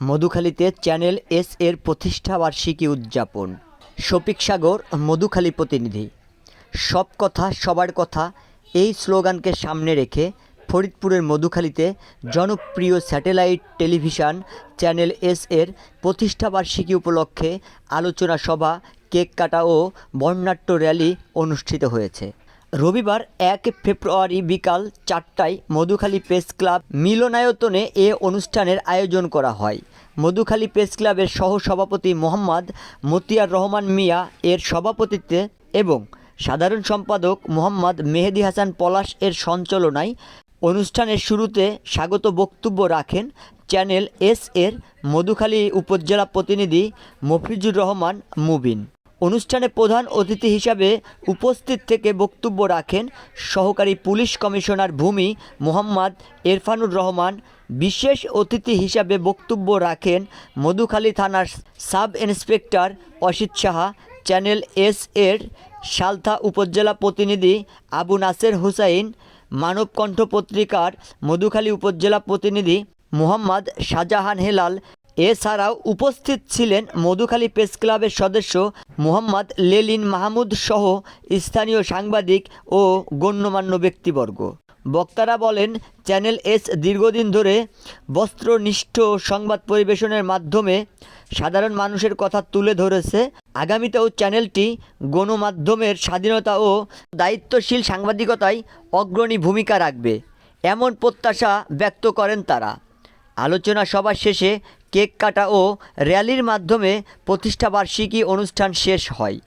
মধুখালীতে channel S এর প্রতিষ্ঠা বার্ষিকী উদযাপন। শফিক সাগর, মধুখালী প্রতিনিধি। সব কথা, সবার কথা এই স্লোগানকে সামনে রেখে ফরিদপুরের মধুখালীতে জনপ্রিয় স্যাটেলাইট টেলিভিশন চ্যানেল এস এর প্রতিষ্ঠা বার্ষিকী উপলক্ষে আলোচনা সভা, কেক কাটা ও বর্ণাঢ্য র্যালি অনুষ্ঠিত হয়েছে। রবিবার এক ফেব্রুয়ারি বিকাল চারটায় মধুখালী প্রেস ক্লাব মিলনায়তনে এ অনুষ্ঠানের আয়োজন করা হয়। মধুখালী প্রেস ক্লাবের সহসভাপতি মোহাম্মদ মতিয়ার রহমান মিয়া এর সভাপতিত্বে এবং সাধারণ সম্পাদক মোহাম্মদ মেহেদি হাসান পলাশ এর সঞ্চালনায় অনুষ্ঠানের শুরুতে স্বাগত বক্তব্য রাখেন চ্যানেল এস এর মধুখালী উপজেলা প্রতিনিধি মফিজুর রহমান মুবিন। অনুষ্ঠানে প্রধান অতিথি হিসাবে উপস্থিত থেকে বক্তব্য রাখেন সহকারী পুলিশ কমিশনার ভূমি মোহাম্মদ এরফানুর রহমান। বিশেষ অতিথি হিসাবে বক্তব্য রাখেন মধুখালী থানার sub inspector Asit Saha, channel S এর সালথা উপজেলা প্রতিনিধি আবু নাসের হুসাইন, মানবকণ্ঠ পত্রিকার মধুখালী উপজেলা প্রতিনিধি মোহাম্মদ শাহজাহান হেলাল এছাড়াও উপস্থিত ছিলেন মধুখালী প্রেস ক্লাবের সদস্য মোহাম্মদ লেলিন মাহমুদ সহ স্থানীয় সাংবাদিক ও গণ্যমান্য ব্যক্তিবর্গ। বক্তারা বলেন, চ্যানেল এস দীর্ঘদিন ধরে বস্ত্রনিষ্ঠ সংবাদ পরিবেশনের মাধ্যমে সাধারণ মানুষের কথা তুলে ধরেছে। আগামীতেও চ্যানেলটি গণমাধ্যমের স্বাধীনতা ও দায়িত্বশীল সাংবাদিকতায় অগ্রণী ভূমিকা রাখবে, এমন প্রত্যাশা ব্যক্ত করেন তারা। আলোচনা সভা শেষে কেক কাটা ও র্যালির মাধ্যমে প্রতিষ্ঠাবার্ষিকী অনুষ্ঠান শেষ হয়।